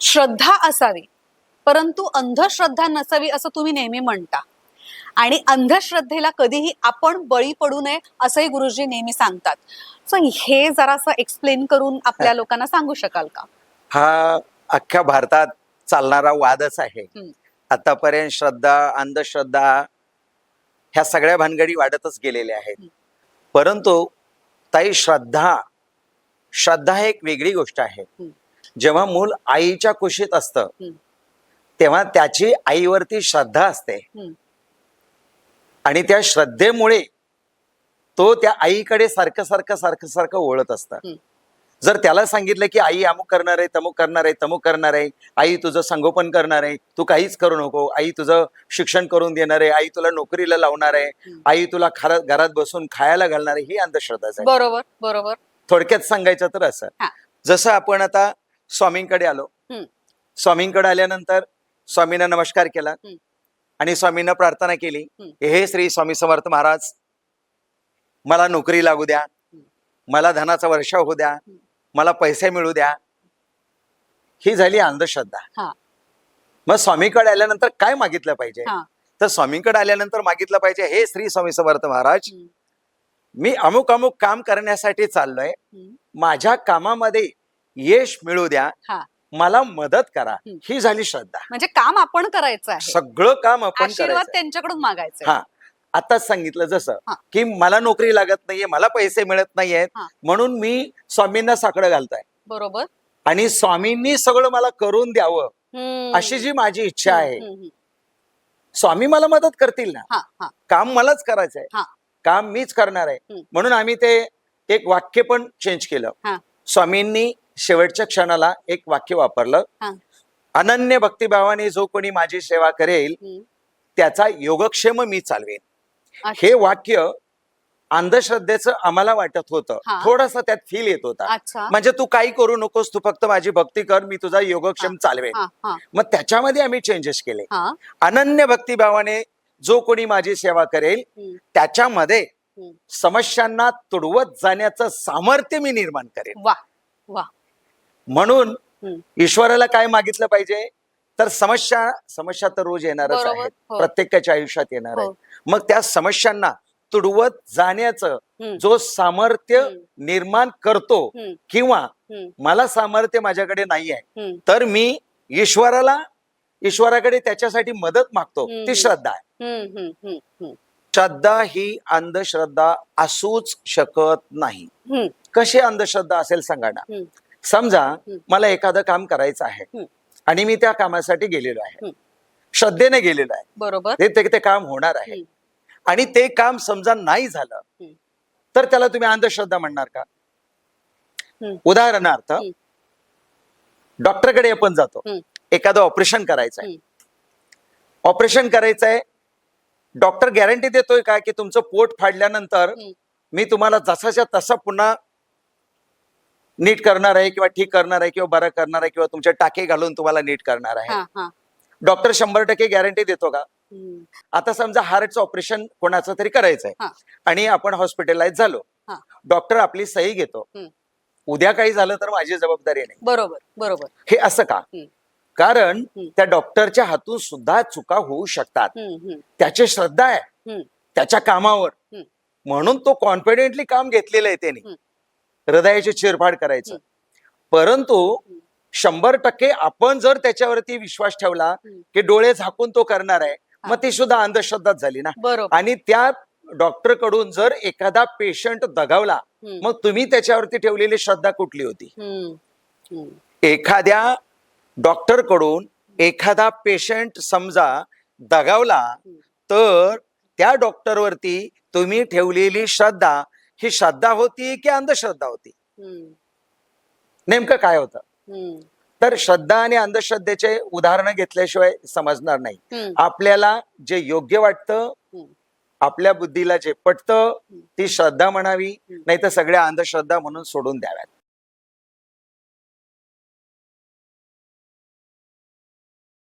श्रद्धा असावी परंतु अंधश्रद्धा नसावी असं तुम्ही नेहमी म्हणता. आणि अंधश्रद्धेला कधीही आपण बळी पडू नये असंही गुरुजी नेहमी सांगतात. सो हे जरासं एक्सप्लेन करून आपल्या लोकांना सांगू शकाल का? हा अख्ख्या भारतात चालणारा वादच आहे. आतापर्यंत श्रद्धा अंधश्रद्धा ह्या सगळ्या भानगडी वाढतच गेलेल्या आहेत. परंतु ताई श्रद्धा श्रद्धा ही एक वेगळी गोष्ट आहे. जेव्हा मूल आईच्या कुशीत असतं. तेव्हा त्याची आईवरती श्रद्धा असते. आणि त्या श्रद्धेमुळे तो त्या आईकडे सारखं सारखं सारखं सारखं ओळत असतं. जर त्याला सांगितलं की आई अमुक करणार आहे तमुक करणार आहे तमुक करणार आहे आई तुझं संगोपन करणार आहे तू काहीच करू नको आई तुझं शिक्षण करून देणार आहे आई तुला नोकरीला लावणार आहे. आई तुला घरात बसून खायला घालणार आहे ही अंधश्रद्धाच आहे बरोबर बरोबर थोडक्यात सांगायचं तर असं. जसं आपण आता स्वामींकडे आलो. स्वामींकडे आल्यानंतर स्वामींना नमस्कार केला. आणि स्वामींना प्रार्थना केली. हे श्री स्वामी समर्थ महाराज मला नोकरी लागू द्या. मला धनाचा वर्षाव होऊ द्या. मला पैसे मिळू द्या. ही झाली अंधश्रद्धा. मग स्वामीकडे आल्यानंतर काय मागितलं पाहिजे? तर स्वामींकडे आल्यानंतर मागितलं पाहिजे हे श्री स्वामी समर्थ महाराज. मी अमुक अमुक काम करण्यासाठी चाललोय. माझ्या कामामध्ये यश मिळू द्या मला मदत करा. ही. झाली श्रद्धा. म्हणजे काम आपण करायचं आहे. सगळं काम आपण करायचं त्यांच्याकडून मागायचा हा. आताच सांगितलं जसं. की मला नोकरी लागत नाहीये मला पैसे मिळत नाहीयेत. म्हणून मी स्वामींना साकडं घालतोय. बरोबर. आणि स्वामींनी सगळं मला करून द्यावं. अशी जी माझी इच्छा आहे. स्वामी मला मदत करतील ना? काम मलाच करायचंय. काम मीच करणार आहे. म्हणून आम्ही ते एक वाक्य पण चेंज केलं. स्वामींनी शेवटच्या क्षणाला एक वाक्य वापरलं. अनन्य भक्तिभावाने जो कोणी माझी सेवा करेल. त्याचा योगक्षेम मी चालवेन. हे वाक्य अंधश्रद्धेचं आम्हाला वाटत होतं. थोडासा त्यात फील येत होता. म्हणजे तू काही करू नकोस तू फक्त माझी भक्ती कर मी तुझा योगक्षेम चालवेन. मग त्याच्यामध्ये आम्ही चेंजेस केले. अनन्य भक्तिभावाने जो कोणी माझी सेवा करेल त्याच्यामध्ये. समस्यांना तुडवत जाण्याचं सामर्थ्य मी निर्माण करेन. वा वा म्हणून. ईश्वराला काय मागितलं पाहिजे? तर समस्या समस्या तर रोज येणारच आहेत. हो. प्रत्येकाच्या आयुष्यात येणार हो. आहे मग त्या समस्यांना तुडवत जाण्याचं जो सामर्थ्य. निर्माण करतो किंवा मला सामर्थ्य माझ्याकडे नाही आहे तर मी ईश्वराला ईश्वराकडे त्याच्यासाठी मदत मागतो. ती श्रद्धा आहे. श्रद्धा ही अंधश्रद्धा असूच शकत नाही. कशी अंधश्रद्धा असेल सांगा ना. समजा मला एखादं काम करायचं आहे. आणि मी त्या कामासाठी गेलेलो आहे. श्रद्धेने गेलेलो आहे बरोबर ते- ते काम होणार आहे. आणि ते काम समजा नाही झालं. तर त्याला तुम्ही अंधश्रद्धा म्हणणार का. उदाहरणार्थ. डॉक्टरकडे आपण जातो. एखादं ऑपरेशन करायचं आहे. ऑपरेशन करायचं आहे डॉक्टर गॅरंटी देतोय का की तुमचं पोट फाडल्यानंतर. मी तुम्हाला जसाच्या तसा पुन्हा नीट करणार आहे किंवा ठीक करणार आहे किंवा बरं करणार आहे किंवा तुमचे टाके घालून तुम्हाला नीट करणार आहे. हा हा. डॉक्टर शंभर टक्के गॅरंटी देतो का? आता समजा हार्टचं ऑपरेशन कोणाचं तरी करायचंय हा. आणि आपण हॉस्पिटलाइज झालो. डॉक्टर आपली सही घेतो. उद्या काही झालं तर माझी जबाबदारी नाही. बरोबर बरोबर. हे असं का. कारण. त्या डॉक्टरच्या हातून सुद्धा चुका होऊ शकतात. त्याची श्रद्धा आहे. त्याच्या कामावर. म्हणून तो कॉन्फिडेंटली काम घेतलेलं आहे त्याने. हृदयाची चिरफाड करायचं. परंतु शंभर टक्के आपण जर त्याच्यावरती विश्वास ठेवला. की डोळे झाकून तो करणार आहे. मग ती सुद्धा अंधश्रद्धाच झाली ना. आणि त्या डॉक्टरकडून जर एखादा पेशंट दगावला मग तुम्ही त्याच्यावरती ठेवलेली श्रद्धा कुठली होती? एखाद्या डॉक्टरकडून एखादा पेशंट समजा दगावला तर त्या डॉक्टरवरती तुम्ही ठेवलेली श्रद्धा ही श्रद्धा होती की अंधश्रद्धा होती? नेमकं काय होतं? तर श्रद्धा आणि अंधश्रद्धेचे उदाहरणं घेतल्याशिवाय समजणार नाही. आपल्याला जे योग्य वाटतं. आपल्या बुद्धीला जे पटतं ती श्रद्धा म्हणावी नाही तर सगळ्या अंधश्रद्धा म्हणून सोडून द्याव्यात.